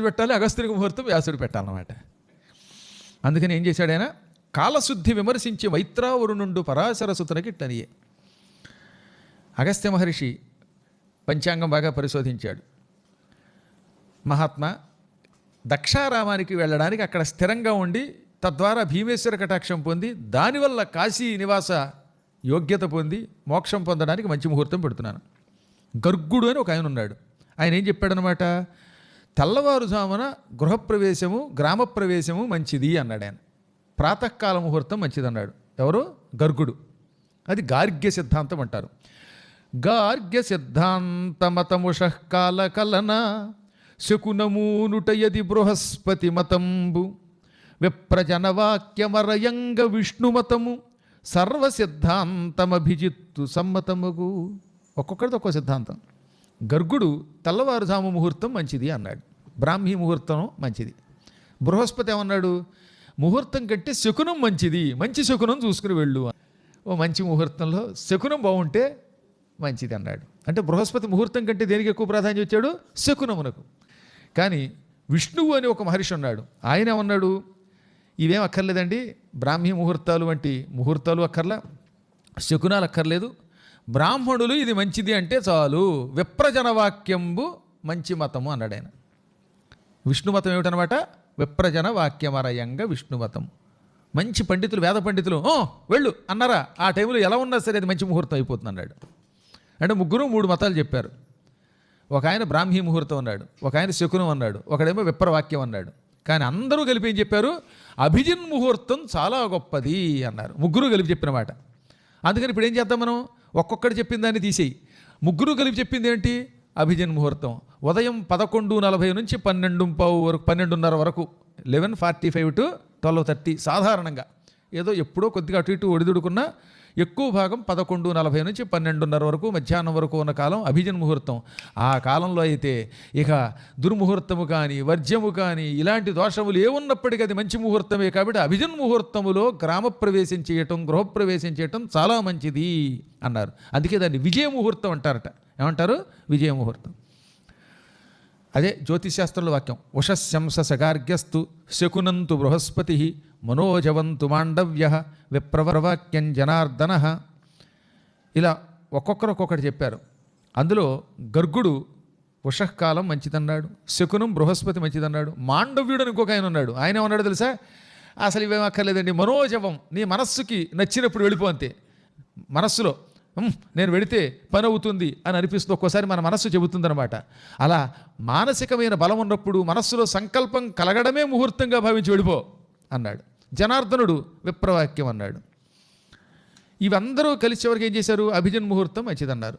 పెట్టాలి అగస్త్యునికి ముహూర్తం వ్యాసుడు పెట్టాలన్నమాట. అందుకని ఏం చేశాడైనా కాలశుద్ధి విమర్శించి వైత్రావరుణుండు పరాశరసుతునకి ఇట్టనియే. అగస్త్య మహర్షి పంచాంగం బాగా పరిశోధించాడు. మహాత్మా దక్షారామానికి వెళ్ళడానికి అక్కడ స్థిరంగా ఉండి తద్వారా భీమేశ్వర కటాక్షం పొంది దానివల్ల కాశీ నివాస యోగ్యత పొంది మోక్షం పొందడానికి మంచి ముహూర్తం పెడుతున్నాను. గర్గుడు అని ఒక ఆయన ఉన్నాడు. ఆయన ఏం చెప్పాడనమాట తెల్లవారుజామున గృహప్రవేశము గ్రామ ప్రవేశము మంచిది అన్నాడు ఆయన. ప్రాతకాల ముహూర్తం మంచిది అన్నాడు. ఎవరు? గర్గుడు. అది గార్గ్య సిద్ధాంతం అంటారు. గార్గ్య సిద్ధాంతమతముష కాల కలన శకునమూనుటయది బృహస్పతి మతంబు. విప్రజనవాక్యమరయంగ విష్ణుమతము సర్వసిద్ధాంతమభిజిత్తు సమ్మతముగు. ఒక్కొక్కడిది ఒక్కో సిద్ధాంతం. గర్గుడు తెల్లవారుజాము ముహూర్తం మంచిది అన్నాడు. బ్రాహ్మీ ముహూర్తం మంచిది. బృహస్పతి ఏమన్నాడు? ముహూర్తం కంటే శకునం మంచిది మంచి శకునం చూసుకుని వెళ్ళు ఓ మంచి ముహూర్తంలో శకునం బాగుంటే మంచిది అన్నాడు. అంటే బృహస్పతి ముహూర్తం కంటే దేనికి ఎక్కువ ప్రాధాన్యం ఇచ్చాడు? శకునమునకు. కానీ విష్ణువు అని ఒక మహర్షి ఉన్నాడు. ఆయన ఏమన్నాడు? ఇవేం అక్కర్లేదండి బ్రాహ్మీ ముహూర్తాలు వంటి ముహూర్తాలు అక్కర్లా శకునాలు అక్కర్లేదు బ్రాహ్మణులు ఇది మంచిది అంటే చాలు. విప్రజన వాక్యంబు మంచి మతము అన్నాడు ఆయన. విష్ణు మతం ఏమిటనమాట విప్రజన వాక్యమరయంగా విష్ణు మతం. మంచి పండితులు వేద పండితులు "ఓ, వెళ్ళు అన్నారా? ఆ టైంలో ఎలా ఉన్నా సరే అది మంచి ముహూర్తం అయిపోతుంది అన్నాడు. అంటే ముగ్గురు మూడు మతాలు చెప్పారు. ఒక ఆయన బ్రాహ్మీ ముహూర్తం అన్నాడు ఒక ఆయన శకునం అన్నాడు ఒకడేమో విప్రవాక్యం అన్నాడు. కానీ అందరూ కలిపి ఏం చెప్పారు? అభిజిన్ ముహూర్తం చాలా గొప్పది అన్నారు. ముగ్గురు కలిపి చెప్పిన మాట. అందుకని ఇప్పుడు ఏం చేద్దాం మనం? ఒక్కొక్కటి చెప్పిన దాన్ని తీసేయి. ముగ్గురు కలిపి చెప్పింది ఏంటి? అభిజన్ ముహూర్తం. ఉదయం పదకొండు నలభై నుంచి పన్నెండు పావు వరకు పన్నెండున్నర వరకు eleven forty five to twelve thirty సాధారణంగా. ఏదో ఎప్పుడో కొద్దిగా అటు ఇటు ఒడిదుడుకున్న ఎక్కువ భాగం పదకొండు నలభై నుంచి పన్నెండున్నర వరకు మధ్యాహ్నం వరకు ఉన్న కాలం అభిజన్ ముహూర్తం. ఆ కాలంలో అయితే ఇక దుర్ముహూర్తము కానీ వర్జ్యము కానీ ఇలాంటి దోషములు ఏమున్నప్పటికీ అది మంచి ముహూర్తమే కాబట్టి అభిజన్ ముహూర్తములో గ్రామ ప్రవేశం చేయటం గృహప్రవేశం చేయటం చాలా మంచిది అన్నారు. అందుకే దాన్ని విజయ ముహూర్తం అంటారట. ఏమంటారు? విజయ ముహూర్తం. అదే జ్యోతిశాస్త్రుల వాక్యం. ఉషశంస సగార్గ్యస్తు శకునంతు బృహస్పతి మనోజవంతు మాండవ్య విప్రవరవాక్యం జనార్దన. ఇలా ఒక్కొక్కరు ఒక్కొక్కటి చెప్పారు. అందులో గర్గుడు ఉషకాలం మంచిదన్నాడు శకునం బృహస్పతి మంచిదన్నాడు మాండవ్యుడు అని ఇంకొక ఆయన ఉన్నాడు. ఆయన ఏమన్నాడు తెలుసా? అసలు ఇవేం అక్కర్లేదండి మనోజవం నీ మనస్సుకి నచ్చినప్పుడు వెళ్ళిపో అంతే. మనస్సులో నేను వెడితే పని అవుతుంది అని అనిపిస్తుంది. ఒక్కోసారి మన మనస్సు చెబుతుందనమాట అలా మానసికమైన బలం ఉన్నప్పుడు మనస్సులో సంకల్పం కలగడమే ముహూర్తంగా భావించి వెళ్ళిపో అన్నాడు. జనార్దనుడు విప్రవాక్యం అన్నాడు. ఇవందరూ కలిసి చివరికి ఏం చేశారు? అభిజన్ ముహూర్తం మంచిదన్నారు.